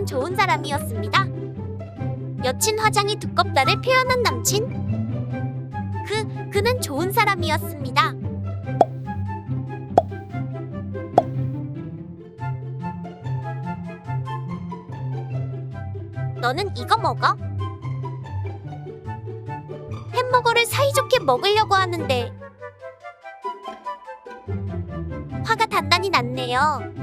그는 좋은 사람이었습니다. 여친 화장이 두껍다를 표현한 남친. 그 그는 좋은 사람이었습니다. 너는 이거 먹어? 햄버거를 사이좋게 먹으려고 하는데 화가 단단히 났네요.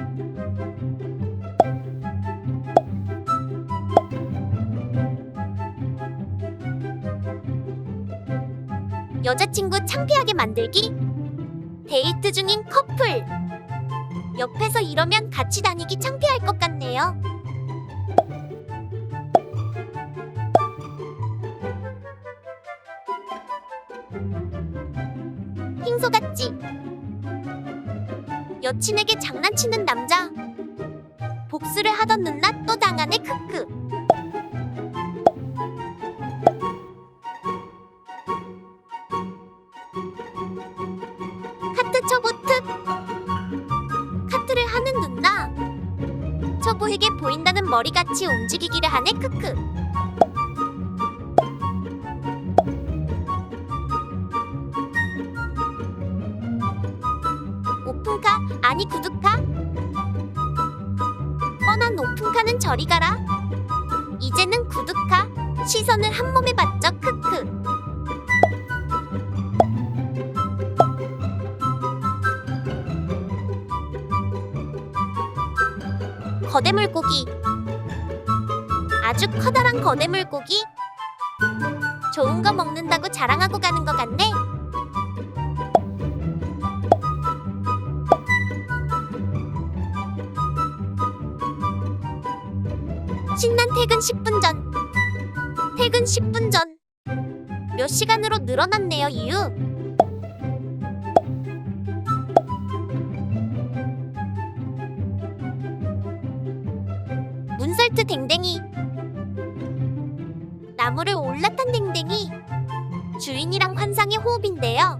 여자친구 창피하게 만들기? 데이트 중인 커플. 옆에서 이러면 같이 다니기 창피할 것 같네요. 핑소 같지? 여친에게 장난치는 남자. 복수를 하던 누나 또 보인다는 머리같이 움직이기를 하네 크크. 오픈카? 아니 구두카? 뻔한 오픈카는 저리 가라. 이제는 구두카? 시선을 한 몸에 받죠 크크 거대 물고기 아주 커다란 거대 물고기 좋은 거 먹는다고 자랑하고 가는 것 같네 신난 퇴근 10분 전. 퇴근 10분 전. 몇 시간으로 늘어났네요, 이유. 문설트 댕댕이. 나무를 올라탄 댕댕이. 주인이랑 환상의 호흡인데요.